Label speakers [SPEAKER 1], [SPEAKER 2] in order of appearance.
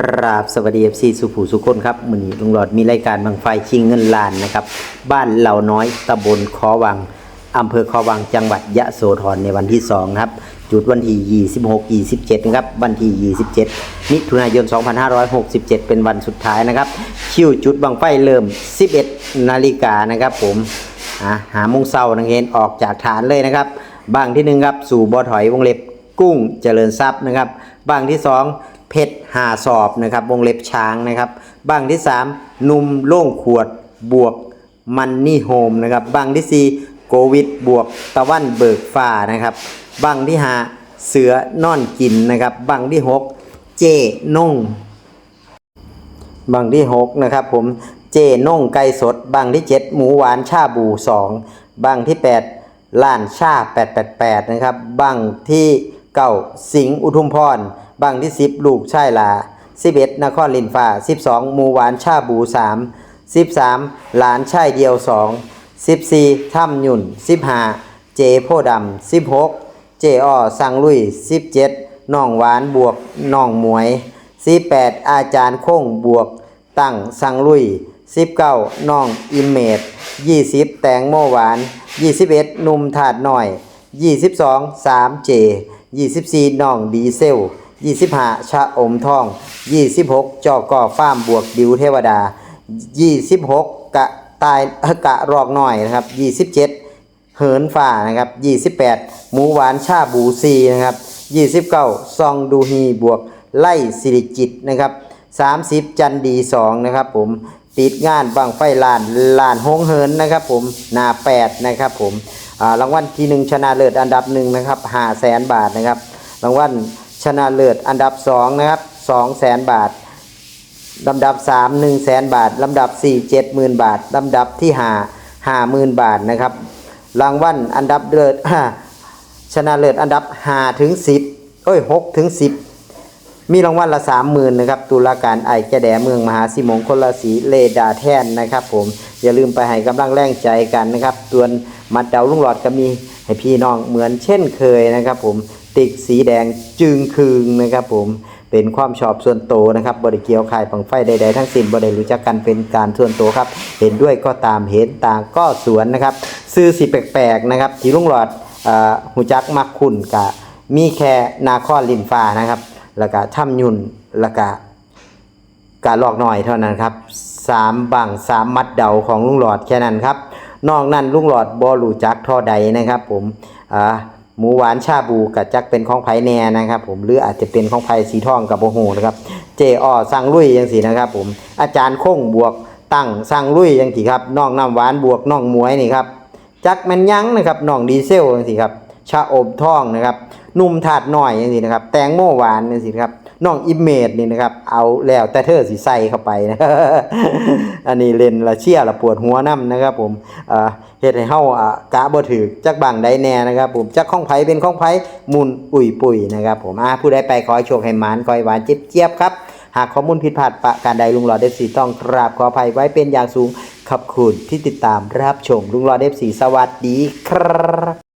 [SPEAKER 1] ราบสวัสดีเอฟซีสุภูสุคนครับมือนี้ลุงหลอดมีรายการบางไฟชิงเงินล้านนะครับ บ้านเหล่าน้อยตำบลคอวังอำเภอคอวังจังหวัดยะโสธรในวันที่2ครับ จุดวันที่ 26 27 นะครับ วันที่ 27 มิถุนายน 2567 เป็นวันสุดท้ายนะครับ คิวจุดบางไฟเริ่ม 11 นาฬิกานะครับ ผมหาโมงเศร้านังเห็นออกจากฐานเลยนะครับบางที่หนึ่งครับสู่บอถอยวงเล็บกุ้งเจริญทรัพย์นะครับบางที่สอง เพชรหาสอบนะครับ วงเล็บช้างนะครับบางที่สามนุ่มโล่งขวดบวกมันนี่โฮมนะครับบางที่สี่โควิดบวกตะวันเบิกฟ้านะครับบางที่ห้าเสือนอนกินนะครับบางที่หกเจน่งบางที่ 6 นะครับผมเจน่งไก่สดบางที่ 7 หมูหวานชาบู 2บางที่ 8ล้านชา888นะครับบางที่9สิงห์อุทุมพร บางที่ 10 ลูกชายลา 11 นครลินฟ้า 12หมูหวานชาบู 3 13 หลานชายเดียว 2 14ถ้ำหยุ่น 15 เจโพดำ 16 เจอ้อสังลุย 17น้องหวานบวกน้องหมวย48อาจารย์โค้งบวก ตั้งสังลุย 19น้องอิมเมด20 แตงโมหวาน 21 นุ่มถาดหน่อย 22 3เจ24น้องดีเซล 25ชะอมทอง26จอก่อฟ้ามบวกดิวเทวดา26กะตายกะรอกหน่อยนะครับ27เหินฝ่านะครับ28หมูหวานชาบูซีนะครับ29ซองดูฮีบวกไล่สิริจิตนะครับ30จันดี2นะครับผมติดงานบังไฟลานลานหงเหินนะครับผมหนา8นะครับผมรางวัลที่1ชนะเลิศอันดับ1นะครับ5แสนบาทนะครับรางวัล ชนะเลิศอันดับ2นะครับ2แสนบาทลำดับ3 1แสนบาทลำดับ4 7หมื่นบาทลำดับที่5 5หมื่นบาทนะครับ รางวัลอันดับเลิศชนะเลิศอันดับ5ถึง10เอ้ย6ถึง10มีรางวัลละ30,000นะครับตุลาการไอแกแดเมืองมหาสิมงคลสีเลดาแท่นนะครับ ผมอย่าลืมไปให้กำลังแรงใจกันนะครับตัวนมัดเดาลุงหลอดก็มีให้พี่น้องเหมือนเช่นเคยนะครับ ผม ติกสีแดงจึงคืงนะครับผมเป็นความชอบส่วนโตวนะครับบริเกียวขายปังไฟใดๆทั้งสิ้นบริรู้จักกันเป็นการส่วนตัวครับ เห็นด้วยก็ตามเห็นต่างก็สวนนะครับ ซื้อสีแปลกๆนะครับที่ลุงหลอดหูจักมักคุณกะมีแค่นาคอลินฟ้านะครับแล้วก็ถ้ำยุนแล้วก็การลอกหน่อยเท่านั้นครับสามบังสามมัดเดาของลุงหลอดแค่นั้นครับนอกนั้นลุงหลอดบอลูจักท่อใดนะครับ ผมอ่า หมูหวานชาบูกับจักเป็นของไผ่แน่นะครับผมหรืออาจจะเป็นของไผ่สีทองกับโบโหนะครับเจอ้อสังลุยยังสีนะครับผมอาจารย์คงบวกตั้งสังลุยยังสีครับน้องน้ำหวานบวกน้องมวยนี่ครับจักแมันยั้งนะครับน้องดีเซลยังสีครับชาอบทองนะครับนุ่มถาดหน่อยยังสีนะครับแตงโมหวานยังสีครับ น้องอิมเมจนี่นะครับ เอาแล้วแต่เธอสิใส่เข้าไปนะอันนี้เลนละเชี่ยละปวดหัวน้ำนะครับ ผมเฮ็ดให้เฮาอ่ากะบ่ถือจักบางใดแน่นะครับ ผมจักข้องไผเป็นข้องไผมุนอุ่ยปุ๋ยนะครับ ผมอ่าผู้ใดไปขอให้โชคให้หมานขอให้หวานเจี๊ยบครับหากข้อมูลผิดพลาดประการใดลุงหลอดเดฟสีต้องกราบขออภัยไว้เป็นอย่างสูงขอบคุณที่ติดตามรับชมลุงหลอดเดฟสีสวัสดีครับ